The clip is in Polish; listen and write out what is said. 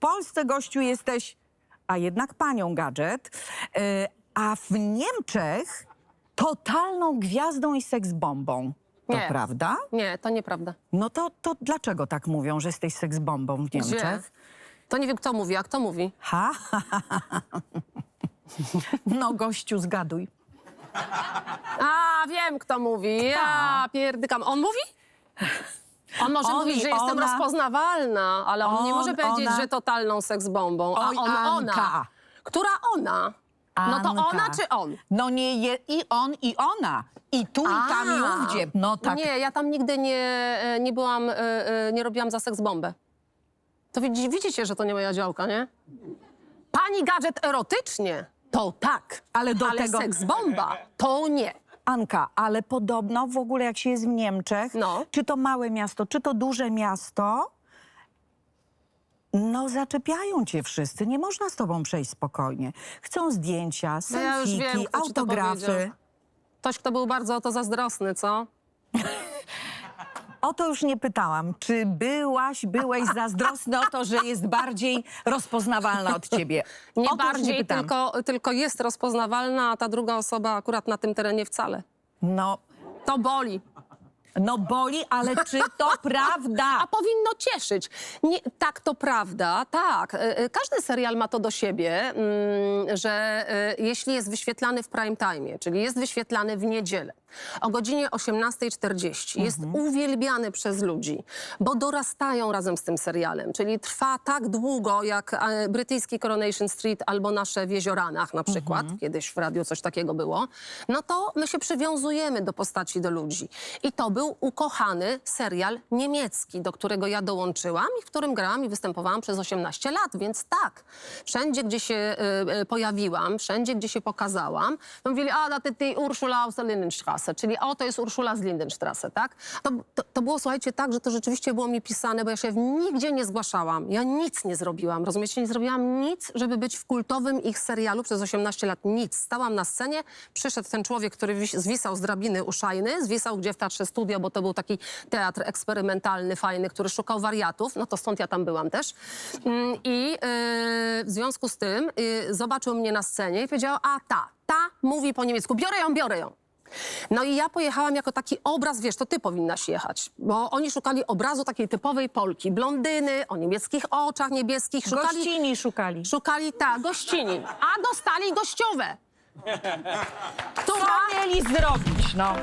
Polsce, gościu, jesteś, a jednak panią gadżet, yy, a w Niemczech totalną gwiazdą i seksbombą. To Nie. prawda? Nie, to nieprawda. No to, to dlaczego tak mówią, że jesteś seksbombą w Gdzie? Niemczech? To nie wiem, kto mówi, a kto mówi? Ha, ha, ha, ha, ha. No, gościu, zgaduj. A, wiem, kto mówi. Ja pierdykam. On mówi? On może On mówić, i że jestem ona. rozpoznawalna, ale on, nie On, może powiedzieć, ona. że totalną seksbombą. A Oj, on, Anka. ona. Która ona? No to Anka. ona czy on? No nie je, i on, i ona. I tu, i tam, i A. ówdzie. No tak. Nie, ja tam nigdy nie, e, nie byłam, e, e, nie robiłam za seksbombę. To widzi, widzicie, że to nie moja działka, nie? Pani gadżet erotycznie, to tak. Ale do tego- seksbomba, to nie. Anka, ale podobno w ogóle jak się jest w Niemczech, No. czy to małe miasto, czy to duże miasto, no zaczepiają cię wszyscy. Nie można z tobą przejść spokojnie. Chcą zdjęcia, No ja już wiem, kto ci to autografy. powiedział. Ktoś, kto był bardzo o to zazdrosny, co? O to już nie pytałam. Czy byłaś, byłeś zazdrosny o to, że jest bardziej rozpoznawalna od ciebie? Nie o to już bardziej, tylko, tylko jest rozpoznawalna, a ta druga osoba akurat na tym terenie wcale. No, To boli. No boli, ale czy to prawda? A powinno cieszyć. Nie, tak, to prawda, tak. E, e, Każdy serial ma to do siebie, mm, że e, jeśli jest wyświetlany w prime time, czyli jest wyświetlany w niedzielę o godzinie 18.40, jest uwielbiany przez ludzi, bo dorastają razem z tym serialem, czyli trwa tak długo jak e, brytyjski Coronation Street albo nasze w Jezioranach na przykład, kiedyś w radiu coś takiego było, no to my się przywiązujemy do postaci, do ludzi. I to był ukochany serial niemiecki, do którego ja dołączyłam i w którym grałam i występowałam przez 18 lat, więc tak, wszędzie, gdzie się e, e, pojawiłam, wszędzie, gdzie się pokazałam, to mówili, a, ty, ty Urszula aus der Lindenstraße, czyli o, to jest Urszula z Lindenstraße, tak? To, to, to było, słuchajcie, tak, że to rzeczywiście było mi pisane, bo ja się nigdzie nie zgłaszałam, ja nic nie zrobiłam, rozumiecie, nie zrobiłam nic, żeby być w kultowym ich serialu przez 18 lat, nic. Stałam na scenie, przyszedł ten człowiek, który wis- zwisał z drabiny uszajny, zwisał gdzie w Teatrze Studio, bo to był taki teatr eksperymentalny, fajny, który szukał wariatów, no to stąd ja tam byłam też. Mm, I yy, w związku z tym yy, zobaczył mnie na scenie i powiedział, a ta, ta mówi po niemiecku, biorę ją, biorę ją. No i ja pojechałam jako taki obraz, wiesz, to ty powinnaś jechać, bo oni szukali obrazu takiej typowej Polki, blondyny, o niemieckich oczach niebieskich, szukali... Gościni szukali. Szukali, tak, gościni, a dostali gościowe. Co Która mieli zrobić, no?